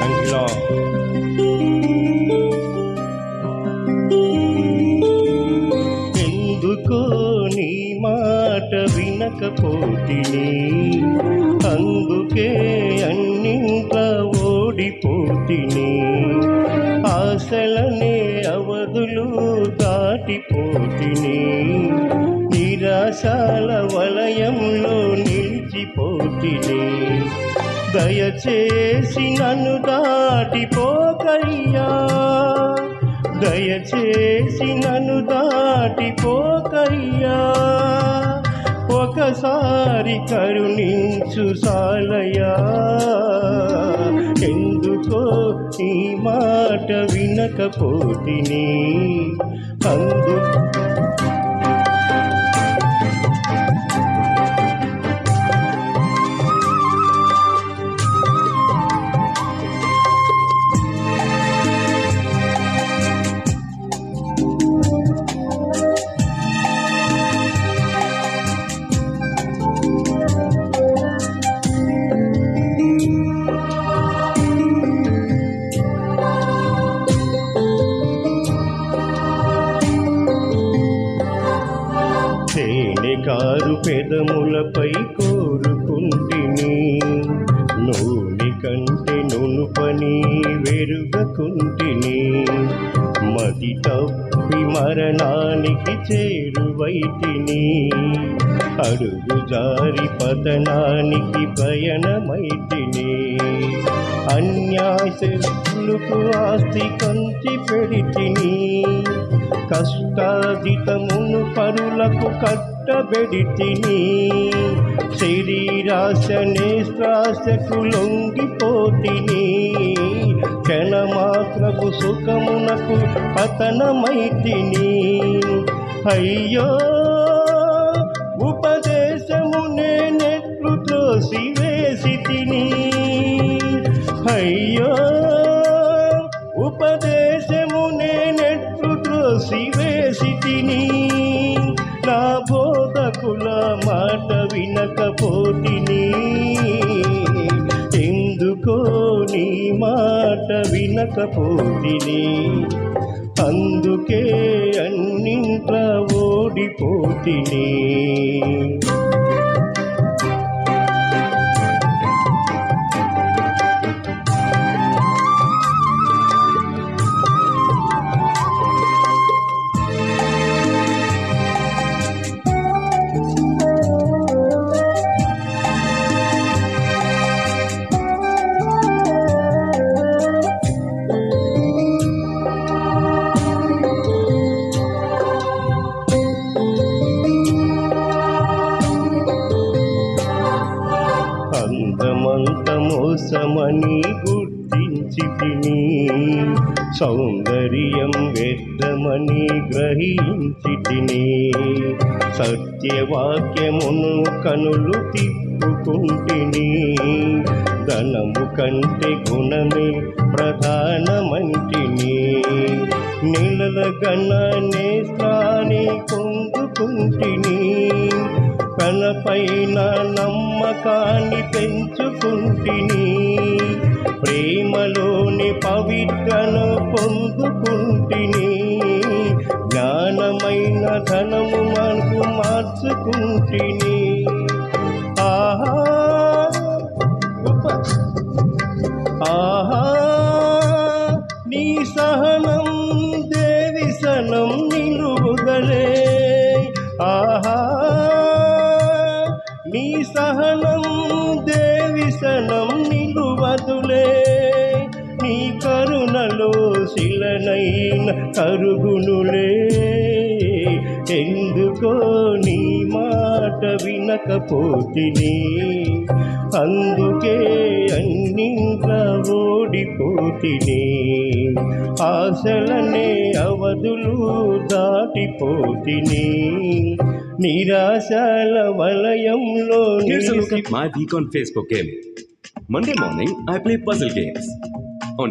కంకిలో ఎందుకో నీ మాట వినకపోతిని అందుకే అన్నింట్లో ఓడిపోతిని. ఆశలనే అవధులు దాటిపోతిని నిరాశాల వలయంలో నిలిచిపోతిని. దయచేసి నన్ను దాటిపోకయ్యా. దయచేసి నన్ను దాటిపోకయ్యా. ఒకసారి కరుణించు సాలయా ఎందుకో ఈ మాట వినకపోతిని. అందు తేనె కారు పెదములపై కోరుకుంటిని. నూనె కంటే నూను పని వెరుగకుంటిని. మది తప్పి మరణానికి చేరువైతిని. అడుగు జారి పతనానికి పయనమైతిని అన్యాసలకు ఆస్తి కంచి పెడితిని. కష్టాదితమును పరులకు కట్టబెడితిని. శరీరాశ నేశ్రాశకు లొంగిపోతిని క్షణమాత్రపు సుఖమునకు పతనమైతిని. అయ్యో ఉపదేశము నేనెట్లు త్రోసి వేసి తిని అయ్యో బోధకుల మాట వినకపోతిని. ఎందుకో నీ మాట వినకపోతిని. అందుకే అన్నింట్ల ఓడిపోతిని. మోసమని గుర్తించి తిని సౌందర్యం వ్యర్థమని గ్రహించి తిని సత్యవాక్యమును కనులు తిప్పుకుంటుని. ధనము కంటే గుణమే ప్రధానమంటిని. నెలల గణ నేత్రాన్ని పొందుకుంటిని. తనపైన నమ్మకాన్ని పెంచుకుంటిని. ప్రేమలోని పవిత్రను పొందుకుంటిని. జ్ఞానమైన ధనము మనకు మార్చుకుంటిని. ఆహా! ఆహా! నీ సహన మీ సహనం దేవి సనం నిలువదులే. మీ కరుణలో శిలనైన కరుగునులే. ఎందుకో నీ మాట వినకపోతిని. అందుకే అన్నింట్ల ఓడిపోతిని. ఆశలనే అవధులు దాటిపోతిని. నిరాశల వలయంలో Here's a look at my week on Facebook gaming. Monday morning, I play puzzle games. On